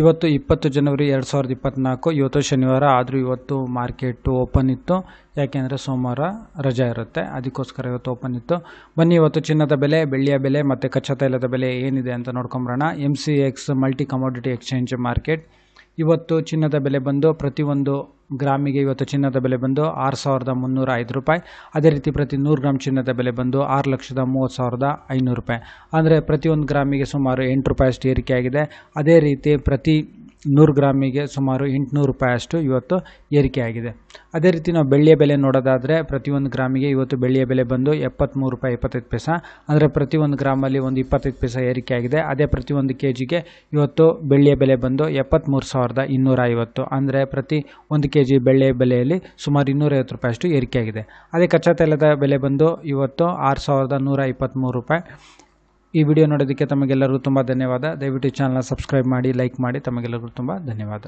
ಇವತ್ತು ಇಪ್ಪತ್ತು ಜನವರಿ ಎರಡು ಸಾವಿರದ ಇಪ್ಪತ್ತ್ನಾಲ್ಕು ಇವತ್ತು ಶನಿವಾರ, ಆದರೂ ಇವತ್ತು ಮಾರ್ಕೆಟು ಓಪನ್ ಇತ್ತು. ಯಾಕೆಂದರೆ ಸೋಮವಾರ ರಜೆ ಇರುತ್ತೆ. ಅದಕ್ಕೋಸ್ಕರ ಇವತ್ತು ಓಪನ್ ಇತ್ತು. ಬನ್ನಿ, ಇವತ್ತು ಚಿನ್ನದ ಬೆಲೆ, ಬೆಳ್ಳಿಯ ಬೆಲೆ ಮತ್ತು ಕಚ್ಚಾ ತೈಲದ ಬೆಲೆ ಏನಿದೆ ಅಂತ ನೋಡ್ಕೊಂಬರೋಣ. M C X multi commodity exchange market ಇವತ್ತು ಚಿನ್ನದ ಬೆಲೆ ಬಂದು ಪ್ರತಿಯೊಂದು ಗ್ರಾಮಿಗೆ ಇವತ್ತು ಚಿನ್ನದ ಬೆಲೆ ಬಂದು ಆರು ಸಾವಿರದ ಮುನ್ನೂರ ಐದು ರೂಪಾಯಿ. ಅದೇ ರೀತಿ ಪ್ರತಿ ನೂರು ಗ್ರಾಮ್ ಚಿನ್ನದ ಬೆಲೆ ಬಂದು ಆರು ಲಕ್ಷದ ಮೂವತ್ತು ಸಾವಿರದ ಐನೂರು ರೂಪಾಯಿ. ಅಂದರೆ ಪ್ರತಿಯೊಂದು ಗ್ರಾಮಿಗೆ ಸುಮಾರು ಎಂಟು ರೂಪಾಯಿಯಷ್ಟು ಏರಿಕೆಯಾಗಿದೆ. ಅದೇ ರೀತಿ ಪ್ರತಿ ನೂರು ಗ್ರಾಮಿಗೆ ಸುಮಾರು ಎಂಟುನೂರು ರೂಪಾಯಿಯಷ್ಟು ಇವತ್ತು ಏರಿಕೆಯಾಗಿದೆ. ಅದೇ ರೀತಿ ನಾವು ಬೆಳ್ಳಿಯ ಬೆಲೆ ನೋಡೋದಾದರೆ ಪ್ರತಿಯೊಂದು ಗ್ರಾಮಿಗೆ ಇವತ್ತು ಬೆಳ್ಳಿಯ ಬೆಲೆ ಬಂದು ಎಪ್ಪತ್ತ್ಮೂರು ರೂಪಾಯಿ ಇಪ್ಪತ್ತೈದು ಪೈಸ. ಅಂದರೆ ಪ್ರತಿಯೊಂದು ಗ್ರಾಮಲ್ಲಿ ಒಂದು ಇಪ್ಪತ್ತೈದು ಪೈಸ ಏರಿಕೆಯಾಗಿದೆ. ಅದೇ ಪ್ರತಿಯೊಂದು ಕೆ ಜಿಗೆ ಇವತ್ತು ಬೆಳ್ಳಿಯ ಬೆಲೆ ಬಂದು ಎಪ್ಪತ್ತ್ಮೂರು ಸಾವಿರದ ಇನ್ನೂರ ಐವತ್ತು. ಅಂದರೆ ಪ್ರತಿ ಒಂದು ಕೆ ಜಿ ಬೆಳ್ಳಿಯ ಬೆಲೆಯಲ್ಲಿ ಸುಮಾರು ಇನ್ನೂರೈವತ್ತು ರೂಪಾಯಿಯಷ್ಟು ಏರಿಕೆಯಾಗಿದೆ. ಅದೇ ಕಚ್ಚಾ ತೈಲದ ಬೆಲೆ ಬಂದು ಇವತ್ತು ಆರು ಸಾವಿರದ ನೂರ ಇಪ್ಪತ್ತ್ಮೂರು ರೂಪಾಯಿ. ಈ ವಿಡಿಯೋ ನೋಡೋದಕ್ಕೆ ತಮಗೆಲ್ಲರಿಗೂ ತುಂಬ ಧನ್ಯವಾದ. ದಯವಿಟ್ಟು ಚಾನಲ್ನ ಸಬ್ಸ್ಕ್ರೈಬ್ ಮಾಡಿ ಲೈಕ್ ಮಾಡಿ. ತಮಗೆಲ್ಲರಿಗೂ ತುಂಬ ಧನ್ಯವಾದ.